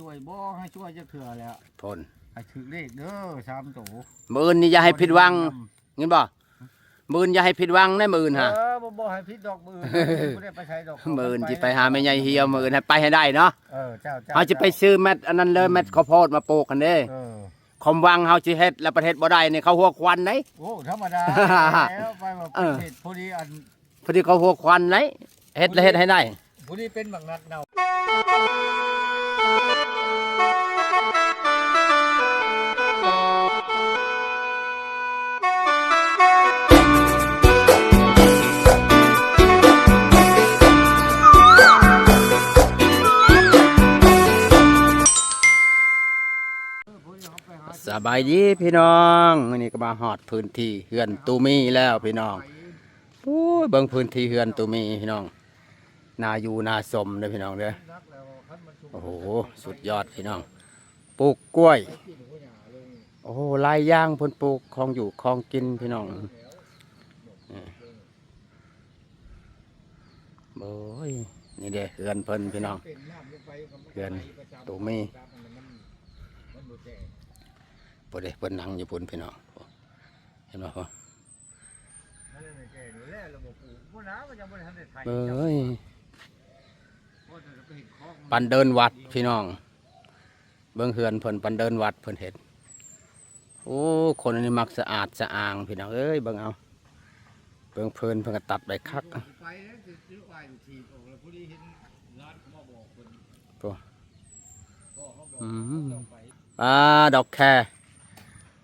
ด้วยบ่ให้ช่วยจะเถื่อแล้วทนให้ถือเลขเด้อสามโตมืออื่นนี่อย่าให้ผิดหวังเงินบ่มืออื่นอย่าให้ผิดหวังในะมืออื่นฮะเออบ่บ่ให้ผิดดอกมือบ่ได้ไปใช้ดอกมืออื่นสิไปหาแม่ใหญ่เฮียวมืออื่นให้ไปให้ได้เนาะเออเจ้าเจ้าเฮาจะไปซื้อเม็ดอันนั้นเลยเม็ดข้าวโพดมาปลูกกันเด้เออคมวังเฮาสิเฮ็ดแล้วประเทศบ่ได้นี่เขาหัวควันไหนโอ้ธรรมดาแล้วไปว่าเออเฮ็ดพอดีอันพอดีเขาหัวควันไหนเฮ็ดแล้วเฮ็ดให้ได้พอดีเป็นบักนัดเนา บายดีพี่น้องนี้ก็มาฮอดพื้นที่เฮือนตูมีแล้วพี่น้องโอ้ยเบิ่งพื้นที่เฮือนตูมีพี่น้อง นาอยู่นาสมเด้อพี่น้องเด้อนักแล้วคันมันชุมโอ้โหสุดยอดพี่น้องปลูกกล้วย โอ้โหลายย่างพิ่นปลูกของอยู่ของกินพี่น้องโอ้ยนี่เด้เฮือนเพิ่นพี่น้องเฮือนตูมี มันมันบ่แจ้งบ่ได้เพิ่นนั่งอยู่พุ่นพี่น้องเห็นบ่พ่อมันเลยไม่แจ้งนี่แหละระบบปลูกบ่น้ำมันยังบ่ทันได้ไถเอ้ยเพราะจะไปเห็นคลองมัปันเดินวัดพี่น้อง เบิ่งเฮือนเพิ่นปันเดินวัดเพิ่นเฮ็ดโอ้คนอันนี้มักสะอาดสะอางพี่น้องเอ้ยเบิ่งเอาเบิ่งเพิ่นเพิ่นก็ตัดไปคักไปแล้วจะซื้อควายอยู่ทีออกแล้วพอดีเห็นร้าน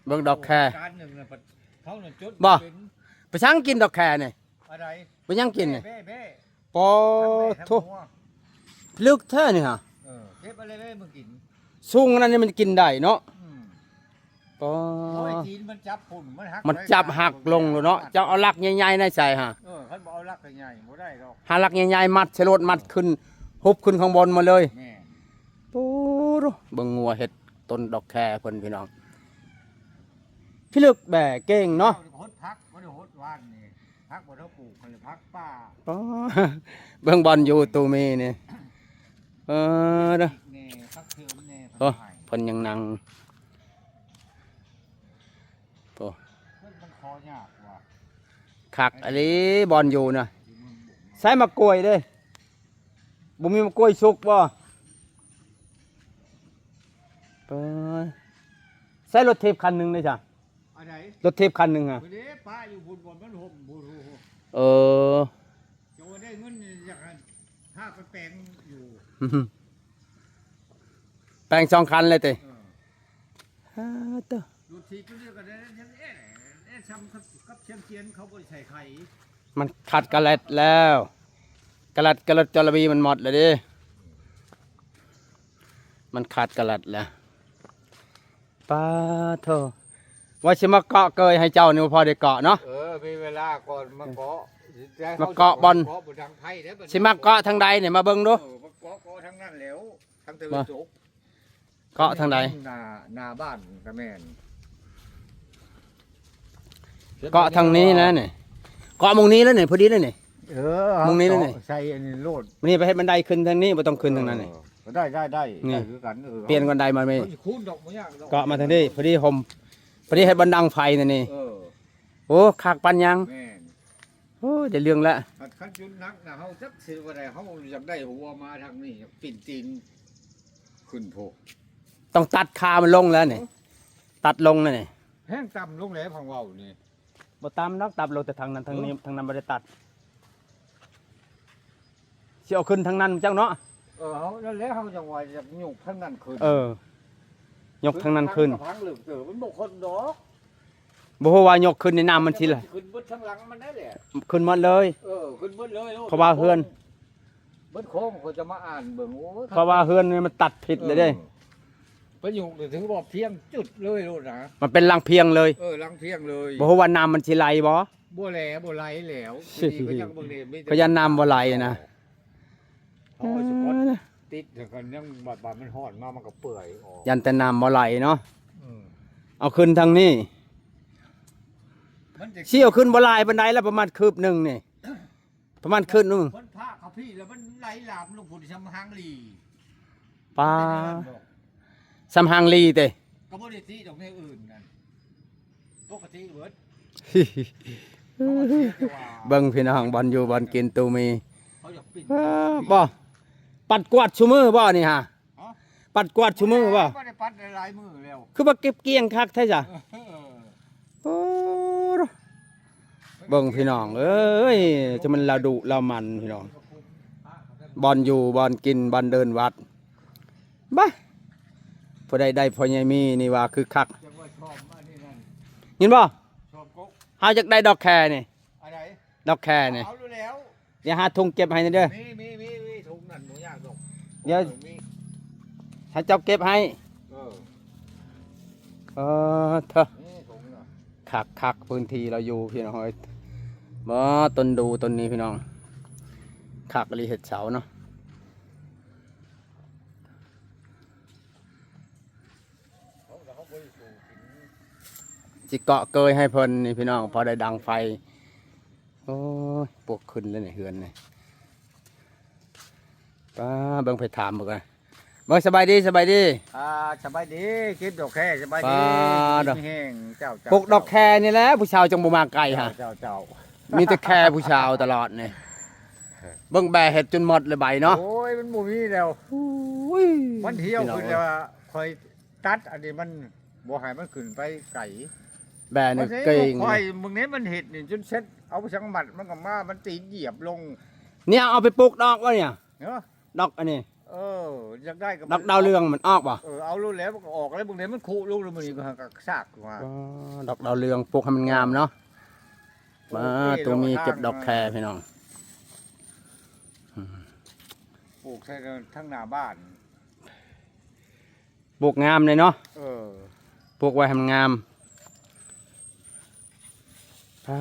เขามาบอกคนตัวก็เขาบอกอืมต้องไปอ่าดอกแคเบิ่งดอกแคการหนึ่งน่ะปัดเขาน่ะจุดบ่ เป็นไปช่างกินดอกแคนี่อะไรไปยังกินนี่เบ้เบ้ปอทั้งทุแม่ทั้งหัวลึกแท้นี่ฮะเออเก็บอะไรเบ้มึงกินสูงนั่นนี่มันกินได้เนาะอืมปอโอ้ยจีนมันจับฝุ่นมันหักมันจับหักลงเลยเนาะเจ้าเอาลักใหญ่ๆในใส่ฮะเออเขาบอกเอาลักใหญ่ๆบ่ได้หรอกหาลักใหญ่ๆมัดฉลดมัดขึ้นฮุบขึ้นข้างบนมาเลย แม่ ปูดเบิ่งงัวเห็ดต้นดอกแคเพิ่นพี่น้อง พี่ลึกแบ่เก่งเนาะฮดพักบ่ได้ฮดว่านนี่พักบ่เท่าปลูกมันเลยพักป้าปอเบิ่งบอลอยู่ตูมีนี่เออเด้อแน่พักเทิมแน่โอ้พักไผ่เพิ่นยังนั่งโอ้เพิ่นมันคอยากว่ะคักอันนี้บอลอยู่นะใส่มะกล้วยเด้บ่มีมะกล้วยสุกบ่เปิดใส่รถเทปคันหนึงเลยจ้ะ อะไรรถเทปคันหนึงอะบ่ได้ป้าอยู่บุญบ่มันห่มบ่รู้เออจะว่าได้เงินอยากให้ถ้าไปแปลงอยู่แปลงสองคันเลยเต้เออฮ่าเต้อดูทีก็เรียกกันได้ยังเอ๊ะเอ๊ะซ้ำกับกับเชียงเชียนเขาบ่ได้ใส่ไข่มันขัดกระแลดแล้วกระแลดกระแลดจระบีมันหมดเลยดิมันขาดกระแลดแล้วป้าโท ว่าสิมาเกาะเกยให้เจ้านี่บ่พอได้เกาะเนาะ เออ มีเวลาก่อนมาเกาะมาเกาะบอล เกาะบนทางไผ่เด้อบัดนี้สิมาเกาะทางใดเนี่ยมาเบิ่งดู เออมาเกาะเกาะทางนั้นแหล้วทางตะมาวันตกเกาะทางใด หน้าหน้าบ้านก็แม่นเกาะทางนี้นะเนี่ยเกาะหมองนี้แล้วเนี่ยพอดีแล้วเนี่ย เออมึงนี่เลยนี่ ใส่อันนี้โลดมันนี่ไปให้บันไดขึ้นทางนี้บ่ต้องขึ้นทางนั้นนี่เออได้ได้ได้นี่ ได้คือกันเออเปลี่ยนบันไดมาไหมเขาสิคูณดอกบ่ยากดอกเกาะมาทางนี้พอดีห่ม พอดีให้บันดังไฟนี่นี่ เออโอ้คักปันยังแม่นโอ้ได้เรื่องแล้วคันคันจุดนักนะเฮาจักสิว่าได้เฮาอยากได้หัวมาทางนี้อยากปิ่นตีนขึ้นโพต้องตัดคามันลงแล้วนี่ตัดลงนั่นนี่แห้งต่ำลงแล้วพังเว้านี่ บ่ตามนักตับลงแต่ทางนั้นทางนี้ทางนั้นบ่ได้ตัดสิเอาขึ้นทางนั้นจังเนาะเออเฮานั่นแหละเฮาจังว่าอยากยุกทางนั้นขึ้นเออ ยกทางนั้นขึ้นทางเหลืองเต๋อมันบ่คนดอกบ่ฮู้ว่ายกขึ้นในน้ำมันสิล่ะขึ้นเบิดทางหลังมันได้แหละขึ้นหมดเลย เออขึ้นเบิดเลยโลดเพราะว่าเฮือน เบิดโค้งเขาจะมาอ่านเบิ่งโอ้ยเพราะว่าเฮือนนี่มันตัดผิดเลยเด้ ประโยคนี่ถือว่าเพียงจุดเลยโลดนะมันเป็นรังเพียงเลยเออลังเพียงเลยบ่ฮู้ว่าน้ำมันสิไหลบ่บ่แหลบ่ไหลแหล้วสินี่ก็ยังบ่ได้มีแต่ก็ยันน้ำบ่ไหลนะเอาสกอต ติดแล้วก็ยังบาดบาดมันห่อนมามันก็เปื่อยออกยันแต่น้ำบ่ไหลเนาะอืมเอาขึ้นทางนี้มันจะสิเอาขึ้นบ่หลายปานใดแล้วประมาณคืบหนึงนี่ ประมาณคืบหนึงมันพาเขาพี่แล้วมันไหลหลามลงพุ่นชำหางหลีปลาเป็นอย่างนั้นบอกซัมฮังลีเต้ก็บ่ได้ตีดอกในอื่นนั่นปกติเบิดเบิ่งพี่น้องบอลอยู่บอลกินตูมีเขาอยากปิด อ้าบ่ ปัดกวาดชูมือบ่นี่ฮะฮะปัดกวาดชูมือบ่ บ่ได้ปัดหลายมือแล้วคือว่าเก็บเกลี้ยงคักแท้จ้ะเออโอ้เบิ่งพี่น้อง เอ้ยจะมันเราดุเรามันพี่น้องบอลอยู่บอลกินบอลเดินวัดบ้าผู้ใดได้พอใหญ่มีนี่ว่าคือคักจังว่าชอบมานี่นั่นยินบ่ชอบกกเฮาอยากได้ดอกแคนี่อะไรดอกแคนี่เอาดูแล้วเดี๋ยวหาถุงเก็บให้หน่อยเด้อมีมีมีมีถุงนั่นบ่ยากดอก เดี๋ยวมีให้เจ้าเก็บให้ เออเออเถอะนี่ถุงน่ะคักคักพื้นที่เราอยู่พี่น้องเอ้ยบ่ต้นดูต้นนี้พี่น้องคักอลีเห็ดเสาเนาะเขาเขาบ่ได้สูบกินจิเกาะเกยให้เพิ่นนี่พี่น้องพอได้ดังไฟ โอ้ยปวกขึ้นเลยเนี่ยเฮือนนี่ ป้าเบิ่งไปถามเบิ่งกันเบิ่งสบายดีสบายดี อ่าสบายดีกินดอกแค่สบายดีปลาดอกกินแห้งเจ้าเจ้าปลูกดอกแคนี่แหละผู้ชาวจังบ่มาไกลฮะเจ้าเจ้ามีแต่แคผู้ชาวตลอดนี่เบิ่งแบะเห็ดจนหมดเลยใบเนาะโอ้ยมันบ่มีแล้วอุ้ยมันเที่ยวพี่น้องขึ้นแล้วว่าคอยตัดอันนี้มันบ่ให้มันขึ้นไปไก่แบะนี่เพราะเก่งคอยมึงนี้มันเห็ดนี่จนเซ็ตเอาไปชังหมัดมันก็มามันตีนเหยียบลง เนี่ยเอาไปปลูกดอกวะเนี่ยเนาะ ดอกอันนี้เอออยากได้ก็ดอกดาวเรืองมันออกป่ะเออเอาลูกแล้วมันก็ออกแล้วมึงนี้มันคุลูกแล้วมันก็หักซากมาดอกดาวเรืองปลูกให้มันงามเนาะมาโอเคตัวมีเก็บดเราอกทางแคพี่น้องปลูกใส่ทั้งหน้าบ้านปลูกงามเลยเนาะเออปลูกไว้ให้มันงามพา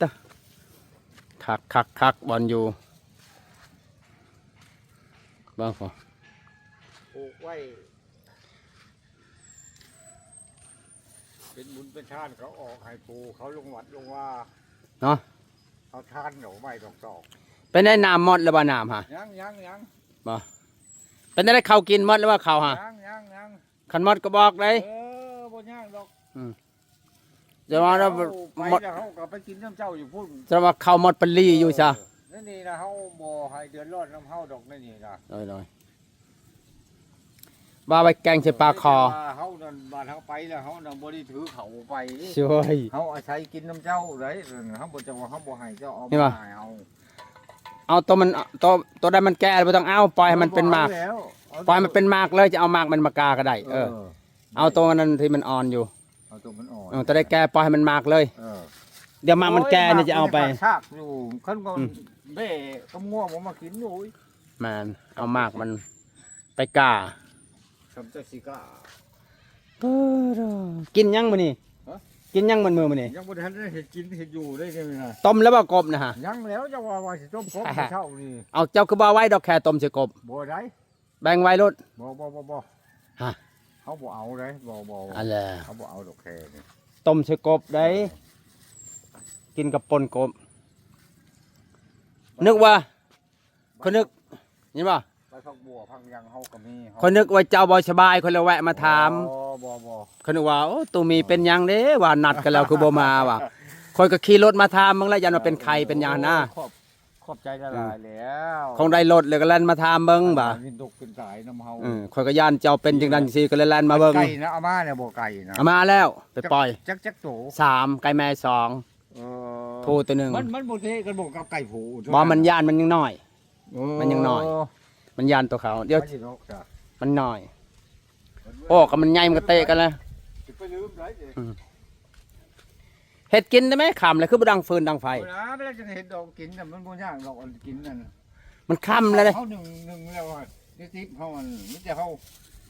ตะคักคักคักบอลอยู่ บ้างพอปลูกไว้ เป็นบุญเป็นชาติเขาออกให้ปลูกเขาลงวัดลงว่าเนาะเขาทานหนูไม่ดอกดอกเป็นได้น้ำมดหรือบ่น้ำฮะยังยังยังเป็นได้ข้าวกินมดหรือว่าข้าวฮะยังยังยังขันมดก็บอกเลยเออบ่ย่างดอกจะว่าเราไปมดแล้วเขาก็ไปกินน้ำเจ้าอยู่พุ่นจะว่าข้าวมดปลีอยู่ซะเนั่นนี่นะเขาบ่ให้เดือดร้อนน้ำเฮาดอกนั่นนี่นะน้อยน้อยว่าไปแกงใส่ปลาคอแต่ว่าเฮานั่นบ้านเฮาไปแล้วเฮานั่นบ่ได้ถือเขาไปช่วย เฮาอาศัยกินน้ำเจ้าได้เฮาบ่จะว่าเฮาบ่ให้เจ้าเอานี่ป่ะให้เอาเอาตัวมันตัวตัวใดมันแก่ไม่ต้องเอาปล่อยให้มันเป็นหมากอแล้วปล่อยมันเป็นหมากเลยจะเอาหมากมันมากาก็ได้เออ เอาตัวนั้นที่มันอ่อนอยู่เอาตัวมันอ่อนเออตัวได้แก่ปล่อยให้มันหมากเลย เออ เดี๋ยวหมากมันแก่เนี่ยจะเอาไป โยหมกมันยังซากอยู่คันก็อืม เบ้ก็ง่วงบ่มากินอยู่แมันเอาหมากมันไปกาสำจักสิกากินยังมื้อนี่ฮะ กินยังมันมือมื้อนี่ยังบ่ทันได้เห็ดกินเห็ดอยู่ได้จังได๋ต้มแล้วบ่กบนะฮะ ยังแล้วจะว่าว่าสิต้มกบอ่ามื้อเช้านี่เอาเจ้าคือบ่เอาไว้ดอกแค่ต้มใส่กบ บ่ได้แบ่งไว้รถ บ่บ่บ่บ่ฮะ เขาบ่เอาได้บ่บ่บ่อะไรเขาบ่เอาดอกแคนี่ต้มใส่กบได้กินกับปนกบ นึกว่าคนนึกเห็นป่ะไปพักบัวพักยังเฮาก็มีเฮาคนนึกว่าเจ้าบ่สบายคนเลยแวะมาถามบ่บ่บ่คนนึกว่าโอ้ตูมีเป็นหยังเด้ว่านัดกันแล้วคือบ่มาว่ะคอยก็ขี่รถมาถามมึงแล้วยันว่าเป็นใครเป็นหยังนะขอบขอบใจละลายแล้วคงได้รถเลยก็แล่นมาถามเบิ่งบ่ะกินตกกินสายน้ำเฮาเออคอยก็ย่านเจ้าเป็นจังนั้นจังซี่ก็เลยแล่นมาเบิ่งไก่นะเอามาเนี่ยบ่ไก่นะเอามาแล้วไปปล่อยจักจักโตสามไก่แม่สองเออ โทตัวหนึงมันมันบ่เทกันบ่กับไก่ผูบ่มันย่านมันยังน้อยเออมันยังน้อย มันย่านตัวเขาเดี๋ยวมันสินกจ้ะมันน้อย โอ้ก็มันใหญ่มันก็เตะกันแล้วสิไปลืมได้เด้เฮ็ดกินได้ไหมคำเลยคือบ่ดังฟืนดังไฟเวลาเวลาจะเห็นดอกกินน่ะมันบ่ยากดอกอันกินนั่นน่ะมันค่ำแล้วเลยเฮาหนึ่งหนึ่งแล้วอะนี่ทิพย์เฮามันมีแต่เฮา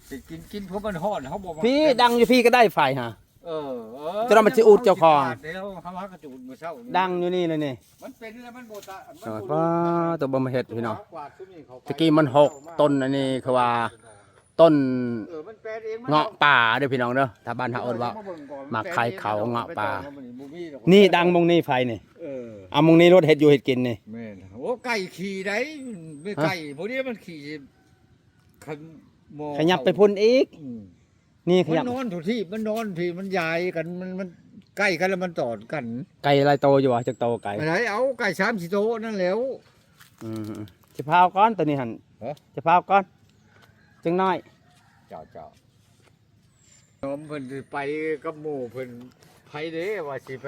สิกินกินเพราะมันฮ้อนเฮาบ่มาพี่ดังอยู่พี่ก็ได้ไฟฮะ เออเออจะเอามาสิอุดเจ้าของ เดี๋ยวเฮาหากระจูดมื้อเช้านี่ดังอยู่นี่เลยนี่มันเป็นแล้วมันบ่ตะมันสวัสบ่ดีรู้ตัวบ่มาเฮ็ดพี่น้องกวาดซุนี่เข้าไปตะกี้มันหกต้นอันนี้คือว่าต้นเออมันแปลเองเงาะป่าเด้อพี่น้องเด้อถ้าบ้านเฮาเอิ้นว่า หมากไข่เขาเงาะป่านี่นี่ดังมงนี่ไฟนี่เออเอามงนี่รถเฮ็ดอยู่เฮ็ดกินนี่ แม่นโอ้ไก่ขี่ได้ไม่ไก่พวกนี้มันขี่ขันมอขยับไปพุ่นอีกอืม นี่ขมันยับนอนทุกที่มันนอนที่มันใหญ่กันมันมันใกล้กันแล้วมันตอดกันไก่อะไรโตอยู่วะจักโตไก่อะไรเอาไก่ชามสิโตนั่นแล้ว อืมจะพาวก้อนตัวนี้หันฮะ จะพาวก้อนจังน้อย เจ้าเจ้าน้อมเพิ่นสิไปกับหมู่เพิ่นไผเด้ว่าสิไป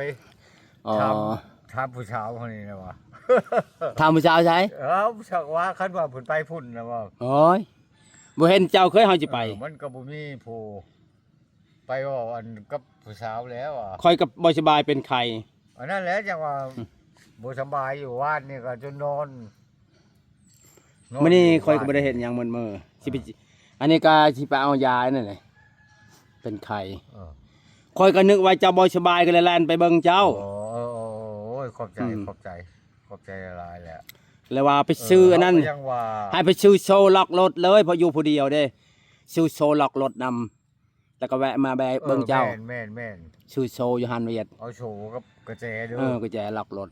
อ๋อทำทำผู้สาวคนนี้นะว่า ทำผู้ชายใช่เอ้าชักว่าคันว่าเพิ่นไปพุ่นนะว่าโอ้ย บ่เห็นเจ้าเคยเฮาสิไป เออมันก็บ่มีผู้ไปเว่าอันกับผู้สาวแล้วอะคอยกับบ่สบายเป็นไข่อันนั้นแหละจังว่าอืมบ่สำบายอยู่ว่านนี่ก็จนนอนนมื้อนี้คอยก็บ้าบ่ได้เห็นหยังมื้อมื้อสิไปอันนี้ก็สิไปเอายานั่นแหละเป็นไข่เออคอยก็นึกว่าเจ้าบ่สบายก็เลยแล่นไปเบิ่งเจ้า โอ้โอ้โอ้โอ้ยขอบใจอืม ขอบใจ ขอบใจหลายแหละ แล้วว่าไปซื้ออันนั้นเาก็ยังว่าให้ไปซื้อโซล็อกรถเลยเพราะอยู่ผู้เดียวเด้ซื้อโซล็อกรถนำแล้วก็แวะมาแบเบิ่งเจ้าออแม่นแม่นแม่นซื้อโซอยู่หันเวียดเอาโชว์กับกระแจเด้เออก็จะล็อกรถ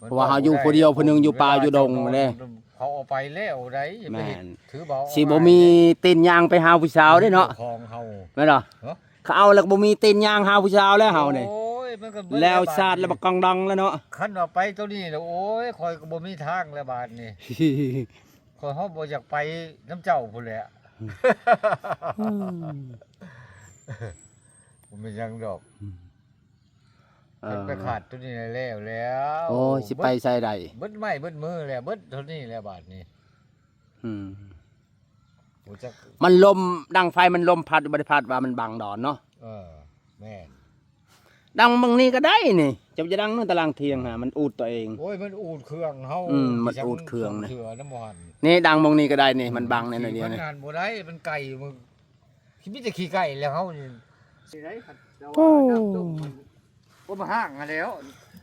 มันเพราะว่าเฮาอยู่ผู้เดียวผู้หนึ่งอยู่ป่าอยู่ดงเด้ เขาเอาไปแล้วได้อย่าไปแม่น ถือเบาสิบ่มีตีนยางไปหาผู้สาวเด้เนาะของเฮา แม่นบ่เนาะเขาเอาแล้วก็บ่มีตีนยางหาผู้สาวแล้วเฮานี่โอ้ย มันก็เบิดแล้วบดชาติแล้วบักกองดังแล้วเนาะ คันว่าไปตัวนี้แล้วโอ้ยคอยก็บ่มีทางแล้วบาดนี้คอยเฮาบ่อยากไปน้ำเจ้าพุ่นแหละผมไม่ยังดอกเอมันอไปขาดตัวนี้แล้วแล้วโอ้ยสิไปใส่ใดเบิดไม้เบิดมือแล้วเบิดเท่านี้แล้วบาดนี้อืมบ่จักมันลมดังไฟมันลมพัดบ่ได้พัดว่ามันบังดอนเนาะเออแม่น ดังบางนี้ก็ได้นี่จะจะดังนู่นตารางเทียงฮะมันอูดตัวเอง โอ้ยมันอูดเครื่องเฮาอืมมันอูดเครื่องนะเถือน้ำมันนี่ดังบางนี้ก็ได้นี่มันบังในนนเดียวมันี่นงานบ่ได้มันไก่มึงคิดมีแต่ขี้ไก่แล้วเฮานี่สิได้ครับแต่ว่าโอ้น้ำต้มมันบ่มาห้างมาแล้ว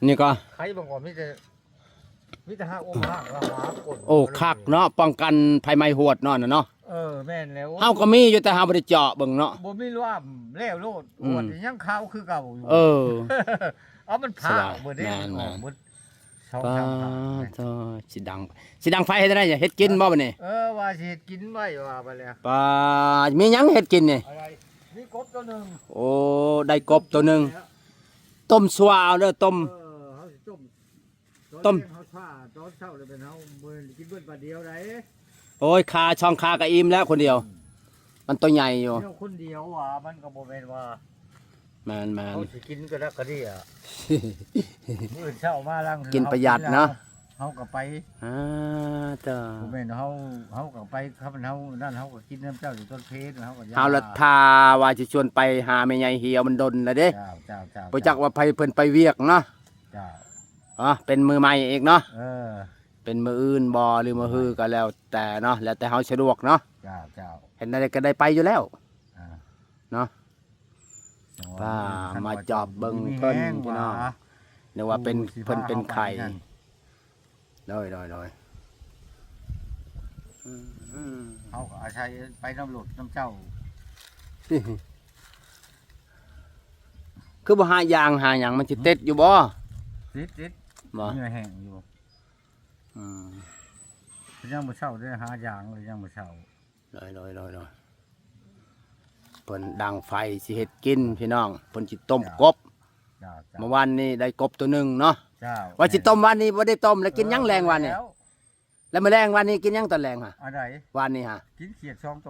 นี่ก็ ใครบางก่อนมีแต่มีแต่ห้างอมห้างแล้วหากดโอ้คักเนาะป้องกันภัยไหม้หวดเนาะน่ะเนาะ เออแม่นแล้วเฮาก็มีอยู่แต่เฮาบ่ได้เจาะเบิ่งเนาะบ่มีร่วมแล้วโลดอืมอวดยังขาวคือเก่าอยู่เออเอามันผ่าสบายบ่ได้แม่นออกแม่นบ่สองป้าสามผ่าทอสิดังสิดังไฟเฮ็ดได้เฮ็ดกินบ่บัดนี้เออว่าสิกินไว้ว่าไปแล้วป้ามีหยังเฮ็ดกินนี่อะไรมีกบตัวหนึงโอ้ได้กบตัวหนึงต้มสวาวเด้อต้มเออเฮาสิต้มต้มเฮาผ่าตอนเช้าเลยเป็นเฮาบ่ได้กินเบิดบาดเดียวได้ โอ้ยคาช่องคากะอิ่มแล้วคนเดียว มันตัวใหญ่อยู่เที่ยวคนเดียวว่ามันก็บ่แม่นว่าแมนแมนเขาสิกินก็ได้ก็ดีอะมื้อเช้ามาลังกินประหยัดเนาะเฮาก็ไปอ่าเด้อบ่แม่นเฮาเฮาก็ไปครับเฮานั่นเฮาก็กินน้ำเจ้าอยู่ต้นเพชรเฮาก็ย่เฮาละทาว่าสิชวนไปหาแม่ใหญ่เหี่ยวมันดนแล้วเด้เจ้าเจ้าเจ้าบ่จักว่าไปเพิ่นไปเวียกเนาะเจ้าอ๋อเป็นมือใหม่อีกเนาะเออ เป็นมืออื่นบ่หรือมือฮือก็แล้ว แต่เนาะแล้วแต่เฮาสะดวกเนาะเจ้าเจ้าเห็นอะไรก็ได้ไปอยู่แล้ว อ่าเนาะ ป้ามาจอบเบิ่งเพิ่นพี่น้อง นึกว่าเป็นเพิ่นเป็นไข่โดยโดยโดยอืมอืมเฮาก็อาศัยไปน้ำหลดน้ำเจ้าคือบ่หายางหาหยังมันสิเต็ดอยู่บ่ติดติดบ่ เหงื่อแห้งอยู่ อืมยังบ่เช้าได้หายางเลยยังบ่เช้าลอยลอยลอยลอยเพิ่นดังไฟสิเฮ็ดกินพี่น้องเพิ่นสิต้มกบเจ้าเจ้าเมื่อวานนี้ได้กบตัวหนึงเนาะเจ้าว่าสิต้มวันนี้บ่ได้ต้มแล้วกินหยังแรงวันนี้แล้วแล้วมื้อแรงวันนี้กินหยังตอนแรงฮะอันใดวันนี้ฮะกินเขียดช่องโต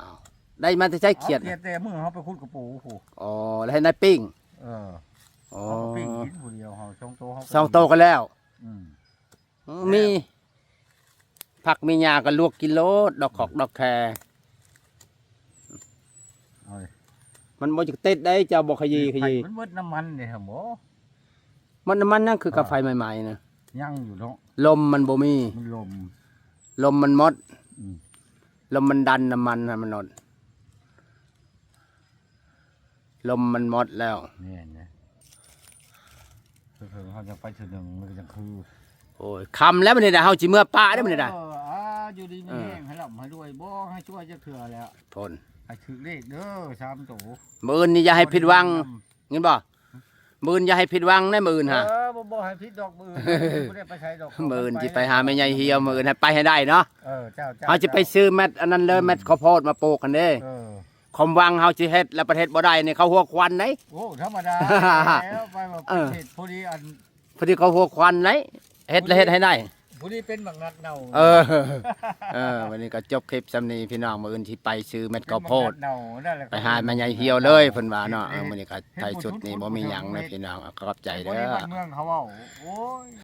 อ้าวได้มาแต่ใช้เขียดอาเขียดแต่มือเฮาไปคุดกระปูผู้อ๋อแล้วให้นายปิ้งเอออ๋อเฮาก็ปิ้งกินผู้เดียวเฮาช่องโตเฮาสองโตกันแล้วอืม มี ผักมีหญ้าก็ลวกกินโลดดอกขอกดอกแคเอาเลยมันบ่จะติดได้เจ้าบ่ขยี้ขยี้มันเบิดน้ำมันนี่ครับหมอมันมันนั่นคือกาแฟใหม่ๆนะยังอยู่เนาะลมมันบ่มี มันลม ลมมันหมดอืม ลมมันดันน้ำมันน่ะมันหมดลมมันหมดแล้วนี่นะเพิ่นๆเฮาจะไปถึงหนึ่งมันก็จังคือ โอ้ยคำแล้วมันนี่ได้เฮาสิเมื่อป้าได้มันนี่ได้เอออ่าอยู่ดีมีแห้งให้ร่ำให้รวยบ่ให้ช่วยจักเทื่อแล้วพนให้ถึกเลขเด้อสามโตมื้ออื่นนี่อย่าให้ผิดหวังเงินบ่มื้ออื่นอย่าให้ผิดหวังได้มื้ออื่นฮะเออบ่บ่ให้ผิดดอกมือบ่ได้ไปใช้ดอกมื้ออื่นสิไปหาแม่ใหญ่เหี่ยวมื้ออื่นให้ไปให้ได้เนาะเออเจ้าเจ้าเฮาสิไปซื้อแมทอันนั้นเลยแมทข้าวโพดมาปลูกกันเด้เออความหวังเฮาสิเฮ็ดแล้วประเทศบ่ได้นี่เขาหัวควันไหน โอ้ธรรมดาแล้วไปแบบเออเห็ดผู้นี้อันพอดีเขาหัวควันไหน เฮ็ดแล้วเฮ็ดให้ได้ผู้นี้เป็นบักนัดเน่าเออ เออ วันนี้ก็จบคลิปสำนีพี่น้องมื้ออื่นที่ไปซื้อเม็ดข้าวโพดเป็นบักนัเน่านั่นแหละไปหาแม่ใหญ่เหี่ยวเลยเพิ่นว่าเนาะเออมื้อนี้ก็ไทยสุดนี่บ่มีหยังนะพี่น้องเอาขอบใจผู้เด้นี้อบ้านเมืองเขาเว้าโอ้ย